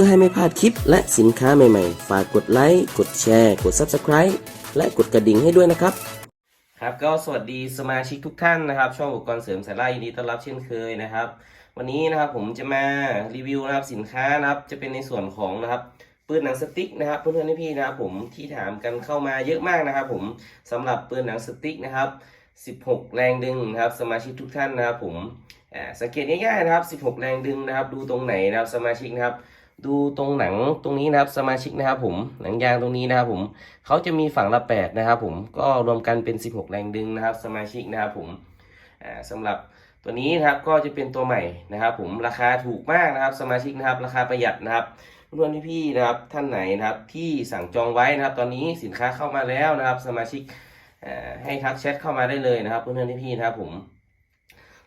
พื่อให้ไม่พลาดคลิปและสินค้าใหม่ๆ ฝากกดไลค์ กดแชร์ กด Subscribe และกดกระดิ่งให้ด้วยนะครับ ครับก็สวัสดีสมาชิกทุกท่านนะครับ ช่องอุปกรณ์เสริมสายไล่ยินดีต้อนรับเช่นเคยนะครับ วันนี้นะครับผมจะมารีวิวนะครับสินค้านะครับจะเป็นในส่วนของนะครับปืนหนังสติ๊กนะครับเพื่อนๆพี่ๆนะครับผมที่ถามกันเข้ามาเยอะมากนะครับ ผมสำหรับปืนหนังสติ๊กนะครับ 16 แรงดึงนะครับ สมาชิกทุกท่านนะครับ ผมสังเกตง่ายๆนะครับ 16 แรงดึงนะครับ ดูตรงไหนนะครับสมาชิกนะครับ ดูตรงหนังตรงนี้นะครับสมาชิกนะครับผมหนังยางตรงนี้นะครับผมเขาจะมีฝั่งละ8นะครับผมก็รวมกันเป็น 16 แรงดึงนะครับ สมาชิกนะครับผมอ่าสำหรับตัวนี้นะครับก็จะเป็นตัวใหม่นะครับ ผมราคาถูกมากนะครับ สมาชิกนะครับ ราคาประหยัดนะครับเพื่อนๆพี่ๆนะครับท่านไหนนะครับที่สั่งจองไว้นะครับ ตอนนี้สินค้าเข้ามาแล้วนะครับ สมาชิกให้ทักแชทเข้ามาได้เลยนะครับ เพื่อนๆพี่ๆนะครับผม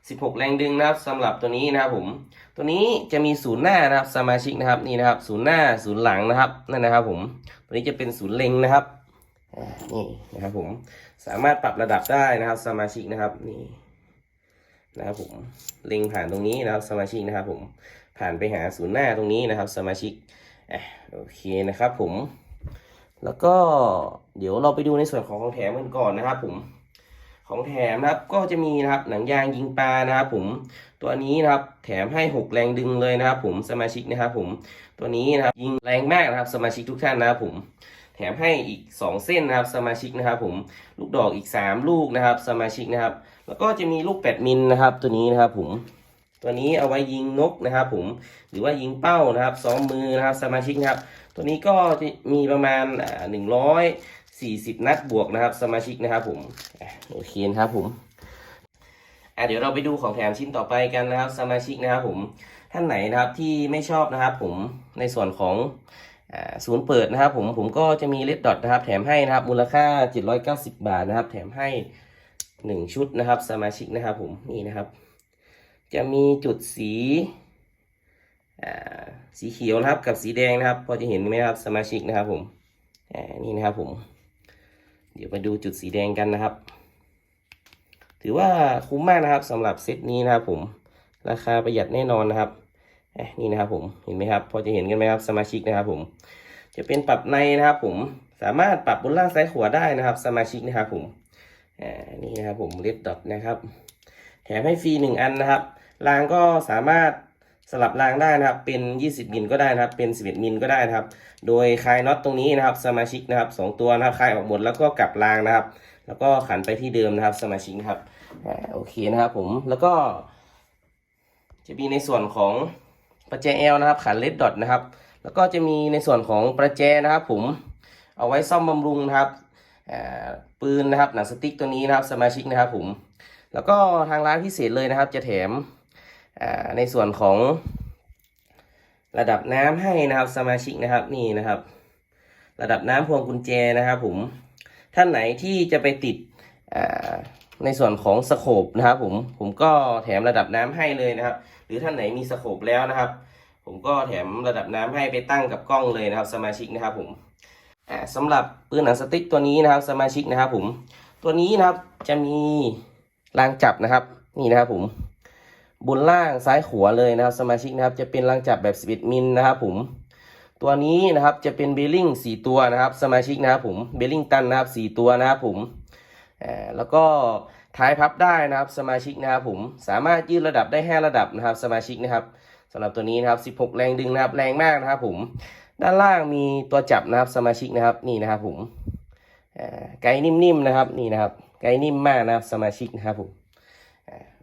16 แรงดึงนะครับสำหรับตัวนี้นะครับผม ตัวนี้จะมีศูนย์หน้านะครับสมาชิกนะครับนี่นะครับศูนย์หน้าศูนย์หลังนะครับนั่นนะครับผมตัวนี้จะเป็นศูนย์เล็งนะครับนี่นะครับผมสามารถปรับระดับได้นะครับสมาชิกนะครับนี่นะครับผมเล็งผ่านตรงนี้นะครับสมาชิกนะครับผมผ่านไปหาศูนย์หน้าตรงนี้นะครับ สมาชิกอะโอเคนะครับผม แล้วก็เดี๋ยวเราไปดูในส่วนของของแถมกันก่อนนะครับผม ของแถมนะครับก็จะมีนะครับหนังยางยิงปลานะครับผมตัวนี้นะครับแถมให้ 6 แรงดึงเลยนะครับผมสมาชิกนะครับผมตัวนี้นะครับยิงแรงมากนะครับสมาชิกทุกท่านนะครับผมแถมให้อีก 2 เส้นนะครับสมาชิกนะครับผมลูกดอกอีก 3 ลูกนะครับสมาชิกนะครับ แล้วก็จะมีลูก8มิลนะครับตัวนี้นะครับผมตัวนี้เอาไว้ยิงนกนะครับผมหรือว่ายิงเป้านะครับซ้อมมือนะครับสมาชิกนะครับตัวนี้ก็จะมีประมาณหนึ่งร้อย สี่สิบนัดบวกนะครับ สมาชิกนะครับผมโอเคนะครับผมอะเดี๋ยวเราไปดูของแถมชิ้นต่อไปกันนะครับ สมาชิกนะครับผมท่านไหนนะครับที่ไม่ชอบนะครับ ผมในส่วนของศูนย์เปิดนะครับ ผมผมก็จะมีเลดดอทนะครับ แถมให้นะครับ มูลค่า 790 บาทนะครับ แถมให้ 1 ชุดนะครับ สมาชิกนะครับ ผมนี่นะครับ จะมีจุดสีสีเขียวนะครับกับสีแดงนะครับ พอจะเห็นไหมครับสมาชิกนะครับผมนี่นะครับผม เดี๋ยวมาดูจุดสีแดงกันนะครับ ถือว่าคุ้มมากนะครับสำหรับเซตนี้นะครับผมราคาประหยัดแน่นอนนะครับเอ๊ะนี่นะครับผมเห็นไหมครับ พอจะเห็นกันไหมครับสมาชิกนะครับผม จะเป็นปรับในนะครับผมสามารถปรับบนล่างซ้ายขวาได้นะครับ สมาชิกนะครับผมอ่านี่นะครับผมเลดดอทนะครับ แถมให้ฟรีหนึ่งอันนะครับรางก็สามารถ สลับรางได้นะครับ เป็น 20 มิลก็ได้นะครับ เป็น 11 มิลก็ได้นะครับ โดยคลายน็อตตรงนี้นะครับ สมาชิกนะครับสองตัวนะครับคลายออกหมดแล้วก็กลับรางนะครับ แล้วก็ขันไปที่เดิมนะครับ สมาชิกครับโอเคนะครับผม แล้วก็ จะมีในส่วนของประแจเอลนะครับ ขันเลดดอทนะครับ แล้วก็จะมีในส่วนของประแจนะครับ ผม เอาไว้ซ่อมบำรุงนะครับปืนนะครับ หนังสติ๊กตัวนี้นะครับ สมาชิกนะครับ ผม แล้วก็ทางร้านพิเศษเลยนะครับ จะแถม ในส่วนของระดับน้ำให้นะครับสมาชิกนะครับนี่นะครับ ระดับน้ำพวงกุญแจนะครับผมท่านไหนที่จะไปติดในส่วนของสโคปนะครับผมผมก็แถมระดับน้ำให้เลยนะครับ หรือท่านไหนมีสโคปแล้วนะครับ ผมก็แถมระดับน้ำให้ไปตั้งกับกล้องเลยนะครับ สมาชิกนะครับผมอ่าสำหรับปืนหนังสติ๊กตัวนี้นะครับ สมาชิกนะครับผมตัวนี้นะครับจะมีรางจับนะครับ นี่นะครับผม บนล่างซ้ายขวาเลยนะครับ สมาชิกนะครับ จะเป็นรางจับแบบ 11 มิลนะครับผม ตัวนี้นะครับจะเป็นเบลลิง4ตัวนะครับ สมาชิกนะครับผมเบลลิงตันนะครับ 4 ตัวนะครับผมแล้วก็ท้ายพับได้นะครับ สมาชิกนะครับผมสามารถยืดระดับได้ 5 ระดับนะครับ สมาชิกนะครับสำหรับตัวนี้นะครับ 16 แรงดึงนะครับ แรงมากนะครับผม ด้านล่างมีตัวจับนะครับ สมาชิกนะครับ นี่นะครับผมไกด์นิ่มๆนะครับ นี่นะครับ ไกด์นิ่มมากนะครับ สมาชิกนะครับผม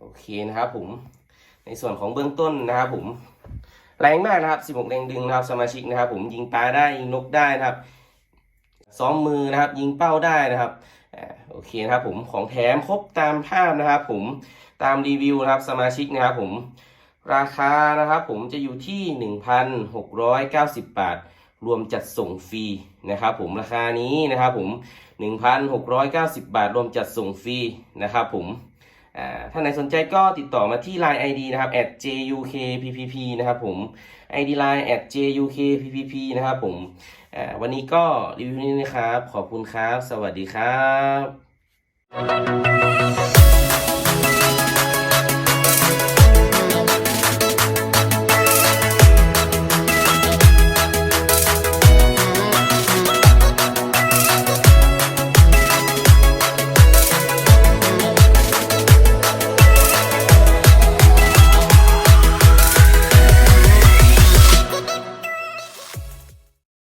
โอเคนะครับผม ในส่วนของเบื้องต้นนะครับผมแรงมากนะครับ 16 แรงดึงนะครับสมาชิกนะครับผมยิงปลาได้ยิงนกได้นะครับซ้อมมือนะครับ ยิงเป้าได้นะครับโอเคนะครับผมของแถมครบตามภาพนะครับ ผมตามรีวิวนะครับสมาชิกนะครับผมราคานะครับผมจะอยู่ที่ 1,690 บาท รวมจัดส่งฟรีนะครับผมราคานี้นะครับผม 1,690 บาท รวมจัดส่งฟรีนะครับผม อ่าถ้าไหนสนใจก็ติดต่อมาที่ Line ID นะครับ @jukppp นะครับผม ID Line @jukppp นะครับผมวันนี้ก็รีวิวนี้นะครับ ขอบคุณครับ สวัสดีครับ